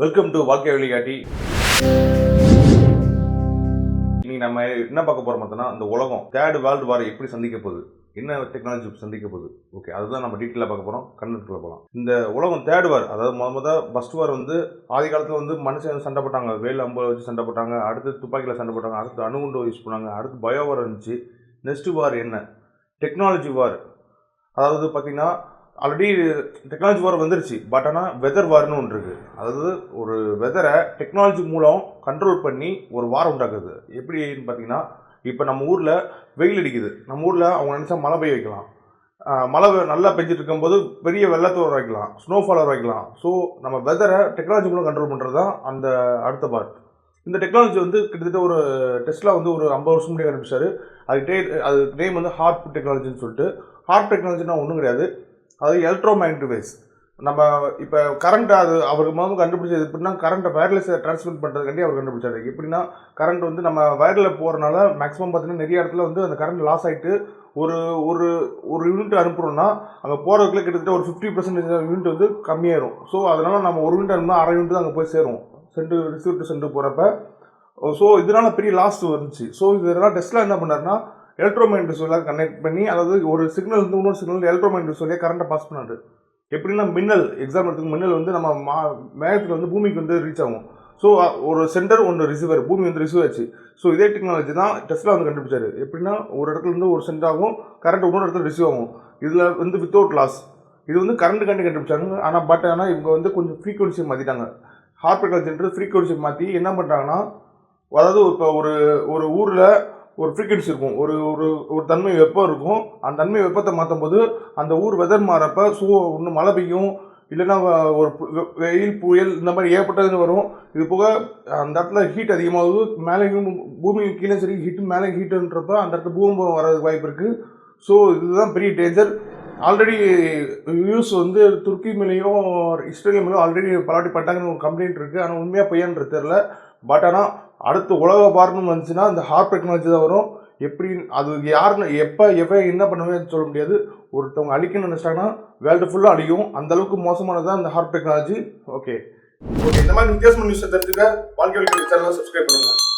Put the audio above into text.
Welcome to வாக்கிய வழிகாட்டி இன்னைக்கு நம்ம என்ன பார்க்க போறோம் பார்த்தோன்னா இந்த உலகம் தேர்ட் வேர்ல்டு வார் எப்படி சந்திக்க போகுது? என்ன டெக்னாலஜி சந்திக்க போகுது? ஓகே அதுதான் நம்ம டீட்டெயிலாக பார்க்க போகிறோம் கண்ணுக்குள்ள போகலாம் இந்த உலகம் தேர்ட் வார் அதாவது முத முத ஃபர்ஸ்ட் வார் வந்து ஆதி காலத்தில் வந்து மனுஷன் சண்டை போட்டாங்க. வேல் அம்பு வச்சு சண்டை போட்டாங்க. அடுத்து துப்பாக்கியில் சண்டை போட்டாங்க. அடுத்து அணுகுண்டு யூஸ் பண்ணாங்க. அடுத்து பயோ வார் இருந்துச்சு. நெக்ஸ்ட் வார் என்ன? டெக்னாலஜி வார் அதாவது பார்த்தீங்கன்னா ஆல்ரெடி டெக்னாலஜி வார் வந்துருச்சு. பட் ஆனால் வெதர் வார்னு ஒன்று இருக்குது அதாவது ஒரு வெதரை டெக்னாலஜி மூலம் கண்ட்ரோல் பண்ணி ஒரு வாரம் உண்டாக்குது. எப்படின்னு பார்த்தீங்கன்னா இப்போ நம்ம ஊரில் வெயில் அடிக்குது. நம்ம ஊரில் அவங்க நினச்சா மழை பெய்ய வைக்கலாம். மழை நல்லா பெஞ்சிட்டு இருக்கும்போது பெரிய வெள்ளத்தை வர வைக்கலாம் ஸ்னோஃபால் வர வைக்கலாம். ஸோ நம்ம வெதரை டெக்னாலஜி மூலம் கண்ட்ரோல் பண்ணுறது தான் அந்த அடுத்த பார்ட் இந்த டெக்னாலஜி வந்து கிட்டத்தட்ட ஒரு டெஸ்ட்லா வந்து ஒரு ஐம்பது வருஷம் முன்னாடி கண்டுபிடிச்சாரு அது டே அது நேம் வந்து ஹார்ட் டெக்னாலஜின்னு சொல்லிட்டு. ஹார்ட் டெக்னாலஜினா ஒன்றும் கிடையாது. அது எலக்ட்ரோ மேக்னெட்டிக் வேவ்ஸ் நம்ம இப்போ கரண்ட் அது அவருக்கு முதல்ல கண்டுபிடிச்சது எப்படின்னா கரண்ட்டை வயர்லெஸ் டிரான்ஸ்மிட் பண்ணுறதுக்காண்டி அவர் கண்டுபிடிச்சாரு. எப்படின்னா கரண்ட் வந்து நம்ம வயரில் போகிறனால மேக்ஸிமம் பார்த்தீங்கன்னா நிறைய இடத்துல வந்து அந்த கரண்ட் லாஸ் ஆகிட்டு ஒரு ஒரு ஒரு யூனிட் அனுப்புகிறோம்னா அங்கே போகிறதுக்குள்ள கிட்டத்தட்ட ஒரு ஃபிஃப்டி பர்சன்டேஜ் யூனிட் வந்து கம்மியாயிரும். ஸோ அதனால் நம்ம ஒரு யூனிட் அனுப்புனா அரை யூனிட் தான் அங்கே போய் சேரும். சென்று ரிசீவ் டு போகிறப்ப ஸோ இதனால பெரிய லாஸ் வந்துச்சு. ஸோ இதெல்லாம் டெஸ்ட்லாம் என்ன பண்ணாருன்னா எலக்ட்ரோமேக்னெட்டிக் வழியாக கனெக்ட் பண்ணி அதாவது ஒரு சிக்னல் வந்து இன்னொரு சிக்னல் எலக்ட்ரோமேக்னெட்டிக் வழியாக கரண்ட்டை பாஸ் பண்ணாரு எப்படின்னா மின்னல் எக்ஸாம் எடுத்துக்கு மின்னல் வந்து நம்ம மா மேகத்தில் வந்து பூமிக்கு வந்து ரீச் ஆகும். ஸோ ஒரு சென்டர் ஒன்று ரிசீவர் பூமி வந்து ரிசீவ் ஆச்சு. ஸோ இதே டெக்னாலஜி தான் டெஸ்ட்ல வந்து கண்டுபிடிச்சாரு. எப்படின்னா ஒரு இடத்துல இருந்து ஒரு சென்டர் ஆகும் கரண்ட் இன்னொரு இடத்துல ரிசீவ் ஆகும். இதில் வந்து வித்தவுட் லாஸ் இது வந்து கரண்ட் கண்டு கண்டுபிடிச்சாங்க. ஆனால் பட் ஆனால் இவங்க வந்து கொஞ்சம் ஃப்ரீக்வன்சியை மாற்றிட்டாங்க ஹார்ட் டெக்னாலஜின்றது ஃப்ரீக்வன்சியை மாற்றி என்ன பண்ணுறாங்கன்னா அதாவது இப்போ ஒரு ஒரு ஊரில் ஒரு ஃப்ரீக்வன்சி இருக்கும். ஒரு ஒரு ஒரு தன்மை வெப்பம் இருக்கும். அந்த தன்மை வெப்பத்தை மாற்றும் போது அந்த ஊர் வெதர் மாறப்ப சூ ஒன்று மழை பெய்யும். இல்லைன்னா ஒரு வெயில் புயல் இந்த மாதிரி ஏகப்பட்டது வரும். இது போக அந்த இடத்துல ஹீட் அதிகமாகுது. மேலேயும் பூமி கீழே சரி ஹீட் மேலே ஹீட்டுன்றப்ப அந்த இடத்துல பூகம்பம் வர்றதுக்கு வாய்ப்பு இருக்குது ஸோ இதுதான் பெரிய டேஞ்சர் ஆல்ரெடி யூஸ் வந்து துருக்கி மேலேயும் இஸ்ரேல் மேலேயும் ஆல்ரெடி பலாட்டி பட்டாங்கன்னு ஒரு கம்ப்ளைண்ட் இருக்குது ஆனால் உண்மையாக பையன்றது தெரில பட் ஆனால் அடுத்து உலக பார்க்கணும் வந்துச்சுன்னா அந்த ஹார்ட் டெக்னாலஜி தான் வரும். எப்படி அது யாருன்னு எப்போ எப்போ என்ன பண்ணுவேன்னு சொல்ல முடியாது. ஒருத்தவங்க அழிக்கணும்னு நினச்சிட்டாங்கன்னா வேர்ல்டு ஃபுல்லாக அழியும். அந்த அளவுக்கு மோசமானது தான் இந்த ஹார்ட் டெக்னாலஜி ஓகே ஓகே இந்த மாதிரி வித்தியாசமான நியூஸை தெரிஞ்சுக்க வாழ்க்கை சேனலை சப்ஸ்கிரைப் பண்ணுங்கள்